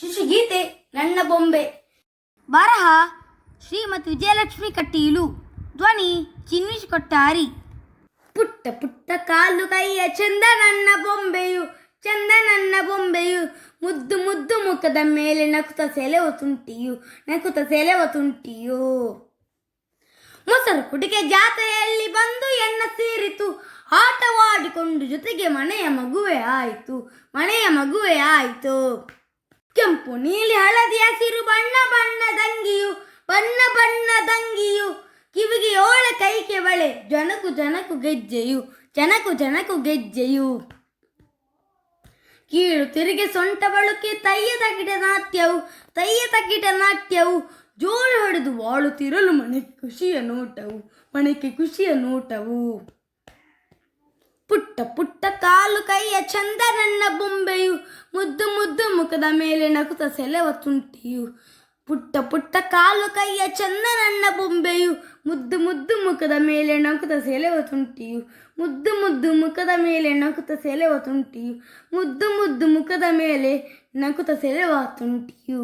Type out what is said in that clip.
ಶಿಶುಗೀತೆ ನನ್ನ ಬೊಂಬೆ. ಬರಹ, ಶ್ರೀಮತಿ ವಿಜಯಲಕ್ಷ್ಮಿ ಕಟ್ಟೀಲು ಧ್ವನಿ ಚಿನ್ವಿಶ್ ಕೊಟ್ಟಾರಿ. ಪುಟ್ಟ ಪುಟ್ಟ ಕಾಲು ಕೈಯ ಚಂದ ನನ್ನ ಬೊಂಬೆಯು, ಚಂದ ನನ್ನ ಬೊಂಬೆಯು. ಮುದ್ದು ಮುದ್ದು ಮುಖದ ಮೇಲೆ ನಕುತ ಸೆಲೆವ ತುಂಟಿಯು, ನಕುತ ಸೆಲೆವ ತುಂಟಿಯು. ಮೊಸರು ಕುಡಿಕೆ ಜಾತ್ರೆಯಲ್ಲಿ ಬಂದು ಎನ್ನ ಸೇರಿತು. ಆಟವಾಡಿಕೊಂಡು ಜೊತೆಗೆ ಮನೆಯ ಮಗುವೆ ಆಯಿತು, ಮನೆಯ ಮಗುವೆ ಆಯಿತು. ಕೆಂಪು, ನೀಲಿ, ಹಳದಿ, ಹಸಿರು, ಬಣ್ಣ ಬಣ್ಣ ದಂಗಿಯು, ಬಣ್ಣ ಬಣ್ಣದಂಗಿಯು ಕಿವಿಗೆ ಓಳೆ ಕೈಗೆ ಬಳೆ, ಜನಕು ಜನಕು ಗೆಜ್ಜೆಯು, ಜನಕು ಜನಕು ಗೆಜ್ಜೆಯು. ಕೀಳು ತಿರುಗಿ ಸೊಂಟ ಬಳುಕೆ ತೈಯ ತಗಿಟ ನಾಟ್ಯವು ತೈಯ ತಗಿಟ ನಾಟ್ಯವು. ಜೋರು ಹೊಡೆದು ವಾಳುತ್ತಿರಲು ಮನೆಗೆ ಖುಷಿಯ ನೋಟವು ಮನೆಗೆ ಖುಷಿಯ ನೋಟವು. ಪುಟ್ಟ ಪುಟ್ಟ ಕಾಲು ಕೈಯ ಚಂದ ನನ್ನ ಬೊಂಬೆಯು, ಮುದ್ದು ಮುಖದ ಮೇಲೆ ನಕುತ ಸೆಲೆವ ತುಂಟಿಯು. ಪುಟ್ಟ ಪುಟ್ಟ ಕಾಲು ಕೈಯ ಚಂದ ನನ್ನ ಬೊಂಬೆಯು. ಮುದ್ದು ಮುದ್ದು ಮುಖದ ಮೇಲೆ ನಕುತ ಸೆಲೆವ ತುಂಟಿಯು. ಮುದ್ದು ಮುದ್ದು ಮುಖದ ಮೇಲೆ ನಕುತ ಸೆಲೆವ ತುಂಟಿಯು. ಮುದ್ದು ಮುದ್ದು ಮುಖದ ಮೇಲೆ ನಕುತ ಸೆಲೆವ ತುಂಟಿಯು.